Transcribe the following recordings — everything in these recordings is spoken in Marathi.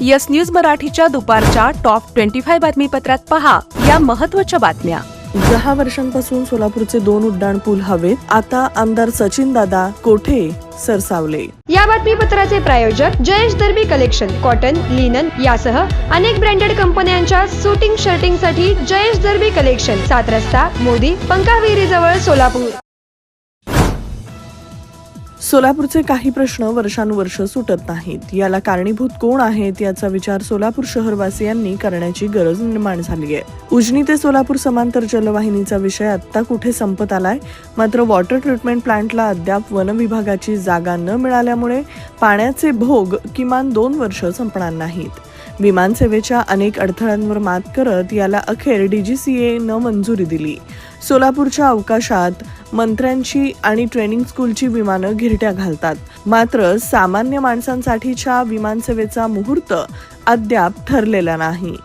यस न्यूज मराठीच्या दुपारच्या टॉप ट्वेंटी फाय बातमीपत्रात पहा या महत्त्वाच्या बातम्या. दहा वर्षांपासून सोलापूरचे दोन उड्डाण पूल हवेत. आता आमदार सचिन दादा कोठे? सरसावले. या बातमीपत्राचे प्रायोजक Jayesh Darbi collection cotton linen यासह अनेक ब्रँडेड कंपन्यांच्या सुटिंग शर्टिंगसाठी जयेश दर्बी कलेक्शन. सात रस्ता मोदी पंकाविरी जवळ सोलापूर. सोलापूरचे काही प्रश्न वर्षानुवर्ष सुटत नाहीत. याला कारणीभूत कोण आहेत याचा विचार सोलापूर शहरवासियांनी करण्याची गरज निर्माण झाली आहे उजनी ते सोलापूर समांतर जलवाहिनीचा विषय आत्ता कुठे संपत आलाय? मात्र वॉटर ट्रीटमेंट प्लांटला अद्याप वन विभागाची जागा न मिळाल्यामुळे पाण्याचे भोग किमान दोन वर्ष संपणार नाहीत. विमानसेवेच्या अनेक अडथळ्यांवर मात करत याला अखेर डीजीसीएनं मंजुरी दिली. सोलापूरच्या अवकाशात मंत्र्यांची आणि ट्रेनिंग स्कूलची विमानं घिरट्या घालतात. मात्र सामान्य माणसांसाठीच्या विमानसेवेचा मुहूर्त अद्याप ठरलेला नाही.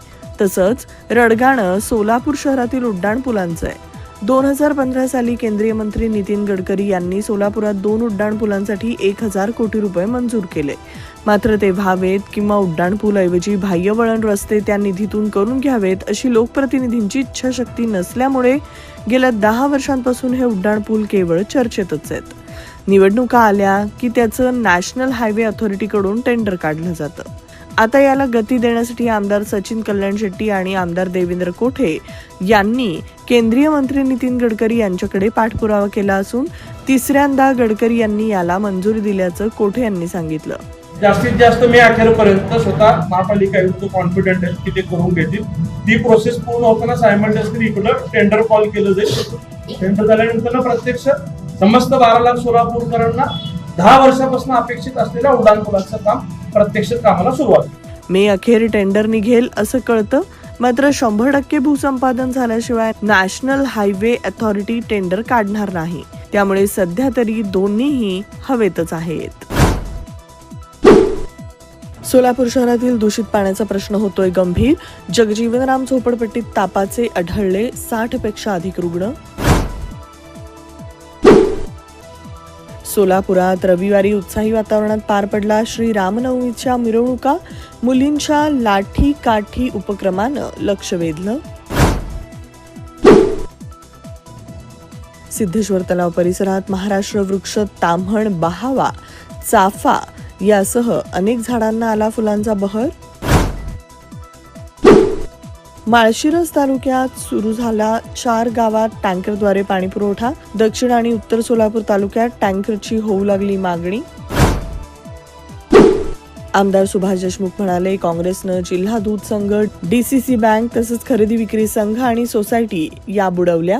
तसंच रडगाणं सोलापूर शहरातील उड्डाणपुलांचं आहे. दोन हजार पंधरा साली केंद्रीय मंत्री नितीन गडकरी यांनी सोलापुरात दोन उड्डाणपुलांसाठी एक हजार कोटी रुपये मंजूर केले. मात्र ते व्हावेत किंवा उड्डाणपूलऐवजी बाह्य वळण रस्ते त्या निधीतून करून घ्यावेत अशी लोकप्रतिनिधींची इच्छाशक्ती नसल्यामुळे गेल्या दहा वर्षांपासून हे उड्डाणपूल केवळ चर्चेतच आहेत. निवडणुका आल्या की त्याचं नॅशनल हायवे अथॉरिटीकडून टेंडर काढलं जातं. आता याला गती देण्यासाठी आमदार सचिन कल्याण शेट्टी आणि आमदार देवेंद्र कोठे यांनी केंद्रीय मंत्री नितीन गडकरी यांच्याकडे पाठपुरावा केला असून तिसऱ्यांदा गडकरी यांनी याला मंजुरी दिल्याचं कोठे यांनी सांगितलं? जास्तीत जास्त मी अखेरपर्यंत स्वतः महापालिका आयुक्त कॉन्फिडंट आहे की ते करून घेतील. ती प्रोसेस पूर्ण होताना सायमल्टेनियसली इकडं टेंडर कॉल केलं जाईल. टेंडर झाल्यानंतर प्रत्यक्ष समस्त बारा लाख सोलापूरकरांना दहा वर्षापासून अपेक्षित असलेल्या उड्डाणपुलाचं काम प्रत्यक्ष कामाला सुरुवात मे अखेर टेंडर निघेल असं कळतं मात्र शंभर टक्के भूसंपादन झाल्याशिवाय नॅशनल हायवे अथॉरिटी टेंडर काढणार नाही. त्यामुळे सध्या तरी दोन्हीही हवेतच आहेत. सोलापूर शहरातील दूषित पाण्याचा प्रश्न होतोय गंभीर. जगजीवनराम झोपडपट्टीत तापाचे आढळले साठपेक्षा अधिक रुग्ण. सोलापुरात रविवारी उत्साही वातावरणात पार पडला श्री रामनवमीच्या मिरवणुका. मुलींच्या लाठी काठी उपक्रमानं लक्ष वेधलं. सिद्धेश्वर तलाव परिसरात महाराष्ट्र वृक्ष ताम्हण बहावा चाफा यासह अनेक झाडांना आला फुलांचा बहर. माळशिरस तालुक्यात सुरू झाला चार गावात टँकरद्वारे पाणी पुरवठा. दक्षिण आणि उत्तर सोलापूर तालुक्यात टँकरची होऊ लागली मागणी. आमदार सुभाष देशमुख म्हणाले काँग्रेसनं जिल्हा दूध संघ डीसीसी बँक तसंच खरेदी विक्री संघ आणि सोसायटी या बुडवल्या.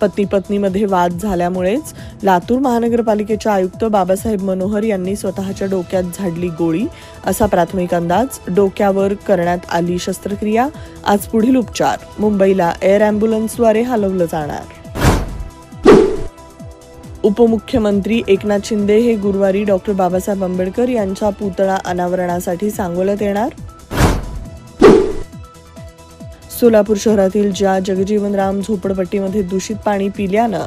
पत्नी पत्नीमध्ये वाद झाल्यामुळेच लातूर महानगरपालिकेच्या आयुक्त बाबासाहेब मनोहर यांनी स्वतःच्या डोक्यात झाडली गोळी. असा प्राथमिक अंदाज डोक्यावर करण्यात आली शस्त्रक्रिया. आज पुढील उपचार. मुंबईला एअर अँब्युलन्सद्वारे हलवलं जाणार. उपमुख्यमंत्री एकनाथ शिंदे हे गुरुवारी डॉक्टर बाबासाहेब आंबेडकर यांच्या पुतळा अनावरणासाठी सांगोल्यात येणार. सोलापूर शहरातील ज्या जगजीवनराम झोपडपट्टीमध्ये दूषित पाणी पिल्यानं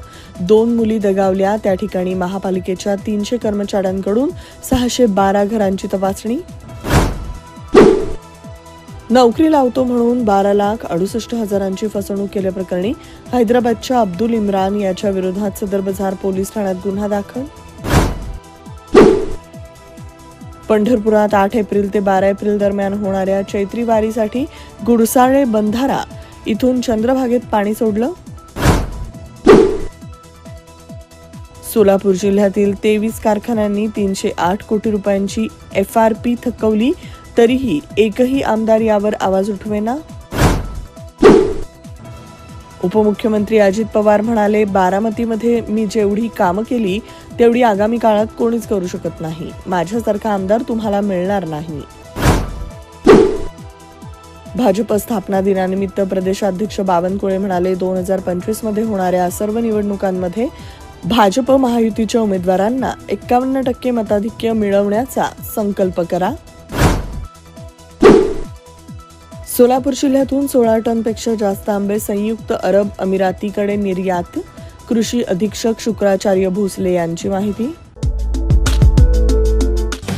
दोन मुली दगावल्या. त्या ठिकाणी महापालिकेच्या तीनशे कर्मचाऱ्यांकडून सहाशे बारा घरांची तपासणी. नोकरी लावतो म्हणून बारा लाख अडुसष्ट हजारांची फसवणूक केल्याप्रकरणी हैदराबादच्या अब्दुल इम्रान याच्या विरोधात सदर बझार पोलीस ठाण्यात गुन्हा दाखल. पंढरपुरात आठ एप्रिल ते बारा एप्रिल दरम्यान होणाऱ्या चैत्री वारीसाठी गुडसाळे बंधारा इथून चंद्रभागेत पाणी सोडलं. सोलापूर जिल्ह्यातील तेवीस कारखान्यांनी तीनशे आठ कोटी रुपयांची एफ आर पी थकवली तरीही एकही आमदार यावर आवाज उठवेना. उपमुख्यमंत्री अजित पवार म्हणाले बारामतीमध्ये मी जेवढी कामं केली तेवढी आगामी काळात कोणीच करू शकत नाही. माझ्यासारखा आमदार तुम्हाला मिळणार नाही. भाजप स्थापना दिनानिमित्त प्रदेशाध्यक्ष बावनकुळे म्हणाले दोन हजार पंचवीसमध्ये होणाऱ्या सर्व निवडणुकांमध्ये भाजप महायुतीच्या उमेदवारांना एक्कावन्न टक्के मताधिक्य मिळवण्याचा संकल्प करा. सोलापूर जिल्ह्यातून सोळा टनपेक्षा जास्त आंबे संयुक्त अरब अमिरातीकडे निर्यात. कृषी अधीक्षक शुक्राचार्य भोसले यांची माहिती.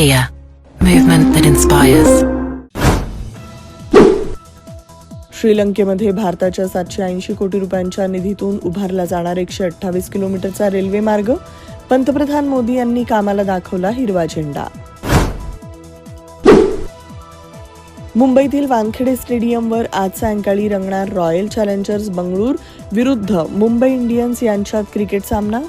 Kia, movement that inspires. श्रीलंकेमध्ये भारताच्या सातशे ऐंशी कोटी रुपयांच्या निधीतून उभारला जाणार एकशे अठ्ठावीस किलोमीटरचा रेल्वे मार्ग. पंतप्रधान मोदी यांनी कामाला दाखवला हिरवा झेंडा. मुंबईतील वानखेडे स्टेडियमवर आज सायंकाळी रंगणार रॉयल चॅलेंजर्स बंगळूर विरुद्ध मुंबई इंडियन्स यांच्यात क्रिकेट सामना.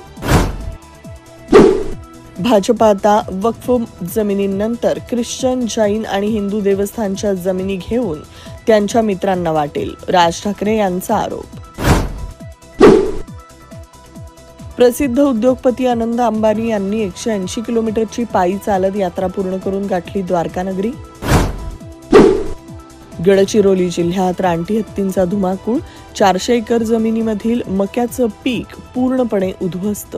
भाजपा आता वक्फ जमिनींनंतर ख्रिश्चन जैन आणि हिंदू देवस्थानच्या जमिनी घेऊन त्यांच्या मित्रांना वाटेल राज ठाकरे यांचा आरोप. प्रसिद्ध उद्योगपती आनंद अंबानी यांनी एकशे ऐंशी किलोमीटरची पायी चालत यात्रा पूर्ण करून गाठली द्वारकानगरी. गडचिरोली जिल्ह्यात रानटी हत्तींचा धुमाकूळ चारशे एकर जमिनीमधील मक्याचं पीक पूर्णपणे उद्ध्वस्त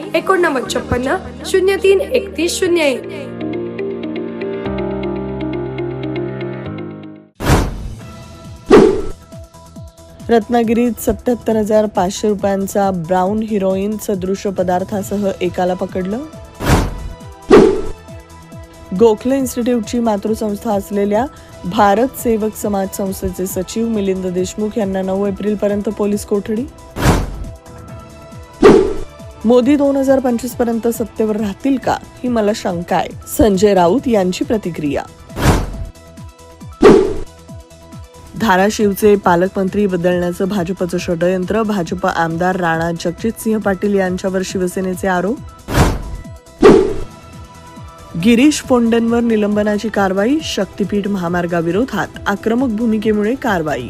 एकोणनव्वद छप्पन्न शून्य तीन एकतीस शून्य एक. रत्नागिरीत सत्याहत्तर हजार पाचशे रुपयांचा ब्राऊन हिरोईन सदृश पदार्थासह एकाला पकडलं? गोखले इन्स्टिट्यूटची मातृसंस्था असलेल्या भारत सेवक समाज संस्थेचे सचिव मिलिंद देशमुख यांना नऊ एप्रिल पर्यंत पोलीस कोठडी? मोदी दोन हजार पंचवीसपर्यंत सत्तेवर राहतील का ही मला शंका आहे. संजय राऊत यांची प्रतिक्रिया. धाराशिवचे पालकमंत्री बदलण्याचं भाजपचं षडयंत्र भाजप आमदार राणा जगजितसिंह पाटील यांच्यावर शिवसेनेचे आरोप. गिरीश फोंडनवर निलंबनाची कारवाई शक्तीपीठ महामार्गाविरोधात आक्रमक भूमिकेमुळे कारवाई.